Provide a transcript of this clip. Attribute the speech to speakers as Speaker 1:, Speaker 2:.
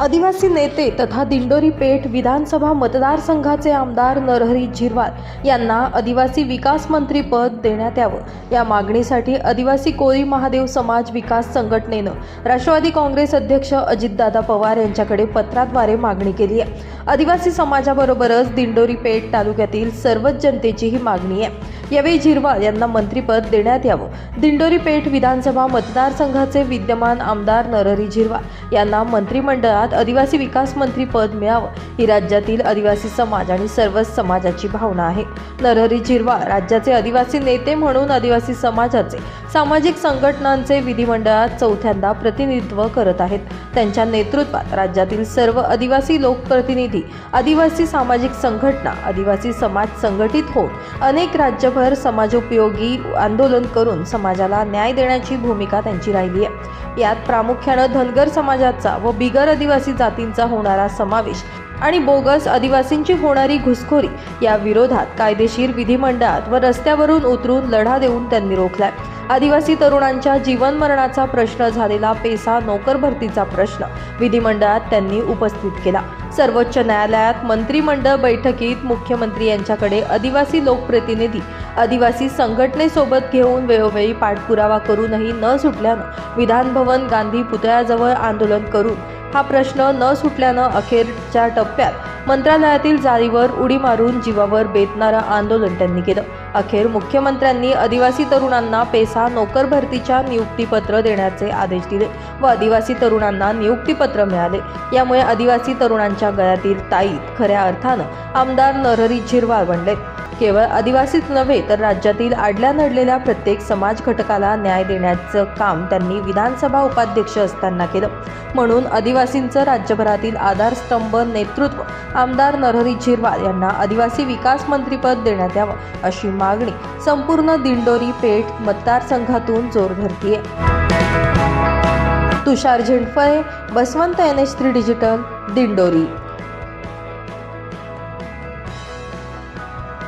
Speaker 1: आदिवासी नेते तथा दिंडोरी पेठ विधानसभा मतदारसंघाचे आमदार नरहरी झिरवाल यांना आदिवासी विकास मंत्री पद देण्यात यावं. या मागणीसाठी आदिवासी कोळी महादेव समाज विकास संघटनेनं राष्ट्रवादी काँग्रेस अध्यक्ष अजितदादा पवार यांच्याकडे पत्राद्वारे मागणी केली आहे. आदिवासी समाजाबरोबरच दिंडोरी पेठ तालुक्यातील सर्वच जनतेची ही मागणी आहे. यावेळी झिरवाळ यांना मंत्रिपद देण्यात यावं. दिंडोरी पेठ विधानसभा मतदारसंघाचे विद्यमान आमदार नरहरी झिरवाळ यांना मंत्रिमंडळात आदिवासी विकास मंत्री पद मिळावं. ही राज्यातील आदिवासी समाज आणि सर्वच समाजाची भावना आहे. नरहरी झिरवाळ राज्याचे आदिवासी नेते म्हणून आदिवासी समाजाचे सामाजिक संघटनांचे विधिमंडळात चौथ्यांदा प्रतिनिधित्व करत आहेत. त्यांच्या नेतृत्वात राज्यातील सर्व आदिवासी लोकप्रतिनिधी आदिवासी सामाजिक संघटना आदिवासी समाज संघटित होऊन अनेक राज्यभर समाजोपयोगी आंदोलन करून समाजाला न्याय देण्याची भूमिका त्यांची राहिली आहे. यात प्रामुख्यानं धनगर समाजाचा व बिगर आदिवासी जातींचा होणारा समावेश आणि बोगस आदिवासींची होणारी घुसखोरी या विरोधात कायदेशीर विधिमंडळात व रस्त्यावरून उतरून लढा देऊन त्यांनी रोखलाय. आदिवासी तरुणांच्या जीवनमरणाचा प्रश्न झालेला पेसा नोकर भरतीचा प्रश्न विधिमंडळात त्यांनी उपस्थित केला. सर्वोच्च न्यायालयात मंत्रिमंडळ बैठकीत मुख्यमंत्री यांच्याकडे आदिवासी लोकप्रतिनिधी आदिवासी संघटनेसोबत घेऊन वेळोवेळी पाठपुरावा करूनही न सुटल्यानं विधानभवन गांधी पुतळ्याजवळ आंदोलन करून हा प्रश्न न सुटल्यानं अखेरच्या टप्प्यात मंत्रालयातील जाळीवर उडी मारून जीवावर बेतणारं आंदोलन त्यांनी केलं. अखेर मुख्यमंत्र्यांनी आदिवासी तरुणांना पेसा नोकर भरतीच्या नियुक्तीपत्र देण्याचे आदेश दिले व आदिवासी तरुणांना नियुक्तीपत्र मिळाले. यामुळे आदिवासी तरुणांच्या गळ्यातील ताईत खऱ्या अर्थानं आमदार नरहरी झिरवाळ बनले. केवळ आदिवासीच नव्हे तर राज्यातील आडल्या नडलेल्या प्रत्येक समाज घटकाला न्याय देण्याचं काम त्यांनी विधानसभा उपाध्यक्ष असताना केलं. म्हणून आदिवासींचं राज्यभरातील आधारस्तंभ नेतृत्व आमदार नरहरी झिरवाल यांना आदिवासी विकास मंत्रीपद देण्यात यावं अशी मागणी संपूर्ण दिंडोरी पेठ मतदारसंघातून जोर धरतीये. Tushar Zendphale Baswant N H three digital Dindori.